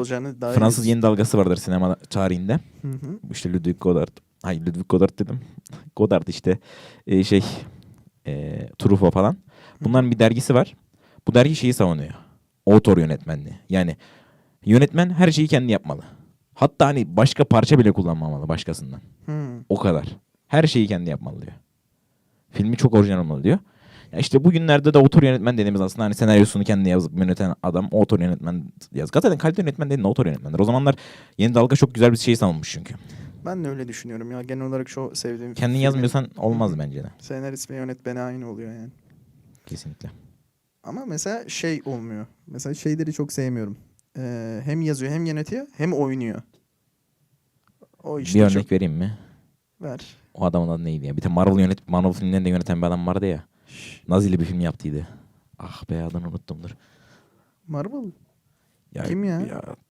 olacağını daha Fransız yeni dalgası vardır sinema tarihinde. Hı hı. İşte Ludwig Godard. Hayır Ludwig Godard dedim. Godard işte e, şey e, Truffaut falan. Bunların bir dergisi var. Bu dergi şeyi savunuyor. Otor yönetmenliği. Yani yönetmen her şeyi kendi yapmalı. Hatta hani başka parça bile kullanmamalı başkasından. Hı. O kadar. Her şeyi kendi yapmalı diyor. Filmi çok orijinal olmalı diyor. Ya işte bugünlerde de otor yönetmen dediğimiz aslında hani senaryosunu kendi yazıp yöneten adam otor yönetmen yaz. Zaten kalite yönetmen dediğin otor yönetmenler. O zamanlar yeni dalga çok güzel bir şey savunmuş çünkü. Ben de öyle düşünüyorum ya. Genel olarak şu sevdiğim Kendin filmin yazmıyorsan olmaz bence de. Senarist ve yönetmeni aynı oluyor yani. Kesinlikle. Ama mesela şey olmuyor. Mesela şeyleri çok sevmiyorum. Ee, hem yazıyor hem yönetiyor hem oynuyor. O işte bir çok... örnek vereyim mi? Ver. O adamın adı neydi ya? Bir de Marvel yönet Marvel filmlerini de yöneten bir adam vardı ya. Nazili bir film yaptıydı. Ah be adını unuttum dur. Marvel. Ya, Kim ya?